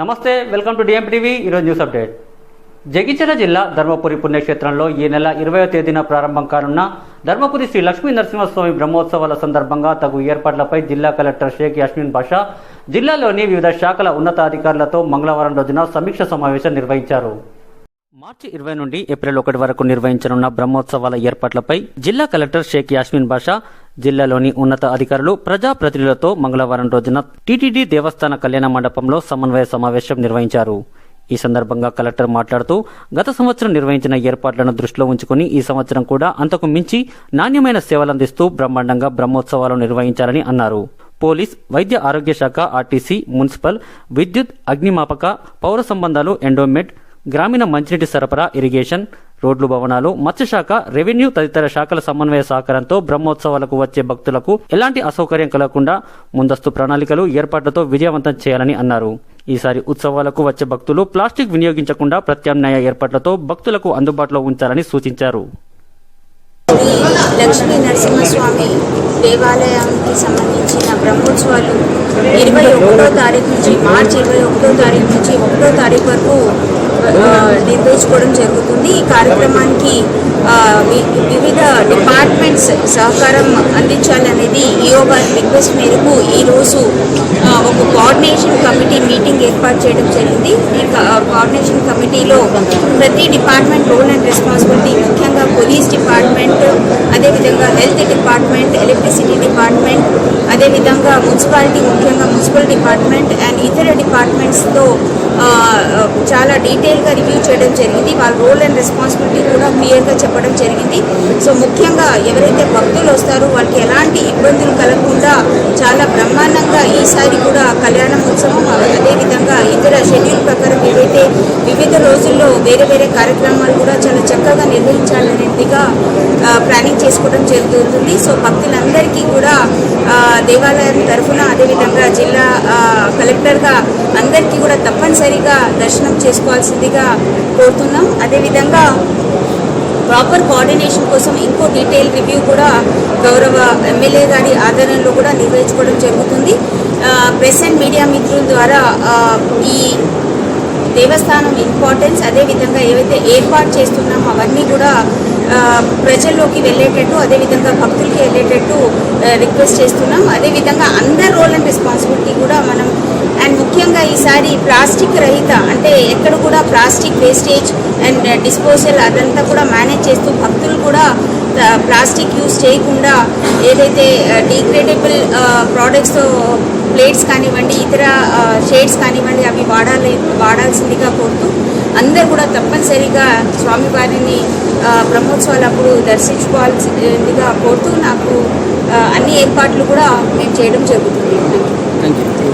నమస్తే welcome to DMP TV ఈరోజు news update Jagtial జిల్లా ధర్మపురి పుణ్యక్షేత్రంలో ఈ నెల ఇరవై తేదీన ప్రారంభం కానున్న ధర్మపురి శ్రీ లక్ష్మీ నరసింహస్వామి బ్రహ్మోత్సవాల సందర్భంగా తగు ఏర్పాట్లపై జిల్లా కలెక్టర్ షేక్ యాస్మిన్ బాషా జిల్లాలోని వివిధ శాఖల ఉన్నతాధికారులతో మంగళవారం రోజున సమీక్ష సమావేశం నిర్వహించారు. మార్చి ఇరవై నుండి ఏప్రిల్ ఒకటి వరకు నిర్వహించనున్న బ్రహ్మోత్సవాల ఏర్పాట్లపై జిల్లా కలెక్టర్ షేక్ యాస్మిన్ బాషా జిల్లాలోని ఉన్నత అధికారులు ప్రజాప్రతినిధులతో మంగళవారం రోజున టీటీడీ దేవస్థాన కళ్యాణ మండపంలో సమన్వయ సమావేశం నిర్వహించారు. ఈ సందర్భంగా కలెక్టర్ మాట్లాడుతూ గత సంవత్సరం నిర్వహించిన ఏర్పాట్లను దృష్టిలో ఉంచుకుని ఈ సంవత్సరం కూడా అంతకు మించి నాణ్యమైన సేవలందిస్తూ బ్రహ్మాండంగా బ్రహ్మోత్సవాలు నిర్వహించాలని అన్నారు. పోలీస్ వైద్య ఆరోగ్య శాఖ ఆర్టీసీ మున్సిపల్ విద్యుత్ అగ్నిమాపక పౌర సంబంధాలు ఎండోమెంట్ గ్రామీణ మంచినీటి సరఫరా ఇరిగేషన్ రోడ్లు భవనాలు మత్స్యశాఖ రెవెన్యూ తదితర శాఖల సమన్వయ సహకారంతో బ్రహ్మోత్సవాలకు వచ్చే భక్తులకు ఎలాంటి అసౌకర్యం కలగకుండా ముందస్తు ప్రణాళికలు ఏర్పాట్లతో విజయవంతం చేయాలని అన్నారు. ఈసారి ఉత్సవాలకు వచ్చే భక్తులు ప్లాస్టిక్ వినియోగించకుండా ప్రత్యామ్నాయ ఏర్పాట్లతో భక్తులకు అందుబాటులో ఉంచాలని సూచించారు. లక్ష్మీ నరసింహస్వామి దేవాలయానికి సంబంధించిన బ్రహ్మోత్సవాలు ఇరవై ఒకటో తారీఖు నుంచి మార్చి ఇరవై ఒకటో తారీఖు నుంచి ఒకటో తారీఖు వరకు నిర్వహించుకోవడం జరుగుతుంది. ఈ కార్యక్రమానికి వివిధ డిపార్ట్మెంట్స్ సహకారం అందించాలనేది ఈఓ గారి రిక్వెస్ట్ మేరకు ఈరోజు ఒక కోఆర్డినేషన్ కమిటీ మీటింగ్ ఏర్పాటు చేయడం జరిగింది. ఈ కోఆర్డినేషన్ కమిటీలో ప్రతి డిపార్ట్మెంట్ రోల్ అండ్ రెస్పాన్సిబిలిటీ ముఖ్యంగా పోలీస్ డిపార్ట్మెంట్ అదేవిధంగా హెల్త్ డిపార్ట్మెంట్ ఎలక్ట్రిసిటీ డిపార్ట్మెంట్ అదేవిధంగా మున్సిపాలిటీ ముఖ్యంగా మున్సిపల్ డిపార్ట్మెంట్ అండ్ ఇతర డిపార్ట్మెంట్స్తో చాలా డీటెయిల్గా రివ్యూ చేయడం జరిగింది. వాళ్ళ రోల్ అండ్ రెస్పాన్సిబిలిటీ కూడా క్లియర్గా చెప్పడం జరిగింది. సో ముఖ్యంగా ఎవరైతే భక్తులు వస్తారో వాళ్ళకి ఎలాంటి ఇబ్బందులు కలగకుండా చాలా బ్రహ్మాండంగా ఈసారి కూడా కళ్యాణ ఉత్సవం అదేవిధంగా ఇతర షెడ్యూల్ ప్రకారం ఏవైతే వివిధ రోజుల్లో వేరే వేరే కార్యక్రమాలు కూడా చాలా చక్కగా నిర్వహించాలనేదిగా ప్లానింగ్ చేసుకోవడం జరుగుతుంది. సో భక్తులందరికీ కూడా దేవాలయం తరఫున అదేవిధంగా జిల్లా కలెక్టర్గా అందరికీ కూడా తప్పనిసరిగా దర్శనం చేసుకోవాల్సిందిగా కోరుతున్నాం. అదేవిధంగా ప్రాపర్ కోఆర్డినేషన్ కోసం ఇంకో డీటెయిల్ రివ్యూ కూడా గౌరవ ఎమ్మెల్యే గారి ఆధ్వర్యంలో కూడా నిర్వహించుకోవడం జరుగుతుంది. ప్రెస్ అండ్ మీడియా మిత్రుల ద్వారా ఈ దేవస్థానం ఇంపార్టెన్స్ అదేవిధంగా ఏవైతే ఏర్పాటు చేస్తున్నామో అవన్నీ కూడా ప్రజల్లోకి వెళ్ళేటట్టు అదేవిధంగా భక్తులకి వెళ్ళేటట్టు రిక్వెస్ట్ చేస్తున్నాం. అదేవిధంగా అందరి రోల్ అండ్ రెస్పాన్సిబిలిటీ కూడా మనం అండ్ ముఖ్యంగా ఈసారి ప్లాస్టిక్ రహిత అంటే ఎక్కడ కూడా ప్లాస్టిక్ వేస్టేజ్ అండ్ డిస్పోజల్ అదంతా కూడా మేనేజ్ చేస్తూ భక్తులు కూడా ప్లాస్టిక్ యూజ్ చేయకుండా ఏదైతే డిగ్రేడబుల్ ప్రోడక్ట్స్తో ప్లేట్స్ కానివ్వండి ఇతర షేడ్స్ కానివ్వండి అవి వాడాలి వాడాల్సిందిగా కోరుతూ అందరూ కూడా తప్పనిసరిగా స్వామివారిని బ్రహ్మోత్సవాలప్పుడు దర్శించుకోవాల్సిందిగా కోరుతూ నాకు అన్ని ఏర్పాట్లు కూడా మేము చేయడం జరుగుతుంది. Thank you